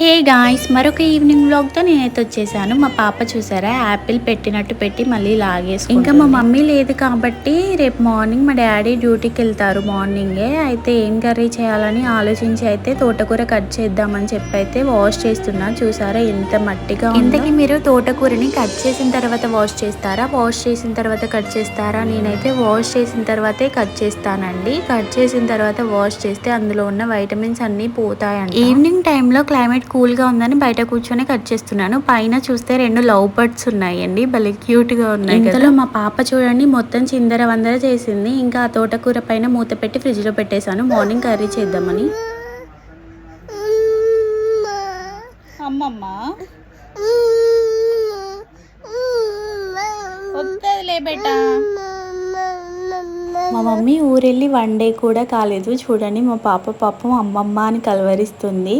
Hey guys మరొక evening వ్లాగ్తో నేనైతే వచ్చేసాను. మా పాప చూసారా? యాపిల్ పెట్టినట్టు పెట్టి మళ్ళీ లాగేసి ఇంకా మా మమ్మీ లేదు కాబట్టి రేపు మార్నింగ్ మా డాడీ డ్యూటీకి వెళ్తారు మార్నింగే. అయితే ఏం కర్రీ చేయాలని ఆలోచించి అయితే తోటకూర కట్ చేద్దామని చెప్పి అయితే వాష్ చేస్తున్నా. చూసారా ఎంత మట్టిగా ఇంతకీ మీరు తోటకూరని కట్ చేసిన తర్వాత వాష్ చేస్తారా? వాష్ చేసిన తర్వాత కట్ చేస్తారా? నేనైతే వాష్ చేసిన తర్వాతే కట్ చేస్తానండి. కట్ చేసిన తర్వాత వాష్ చేస్తే అందులో ఉన్న వైటమిన్స్ అన్ని పోతాయండి ఈవినింగ్ టైంలో క్లైమేట్ కూల్గా ఉందని బయట కూర్చొని కట్ చేస్తున్నాను. పైన చూస్తే రెండు లవ్ బర్డ్స్ ఉన్నాయండి. భలే క్యూట్గా ఉన్నాయి ఇంతలో మా పాప చూడండి మొత్తం చిందర వందర చేసింది. ఇంకా ఆ తోటకూర పైన మూత పెట్టి ఫ్రిడ్జ్లో పెట్టేశాను. మార్నింగ్ కర్రీ చేద్దామని. అమ్మమ్మ. బేటా. మా మమ్మీ ఊరెళ్ళి వన్ డే కూడా కాలేదు. చూడండి మా పాప పాపం అమ్మమ్మ అని కలవరిస్తుంది.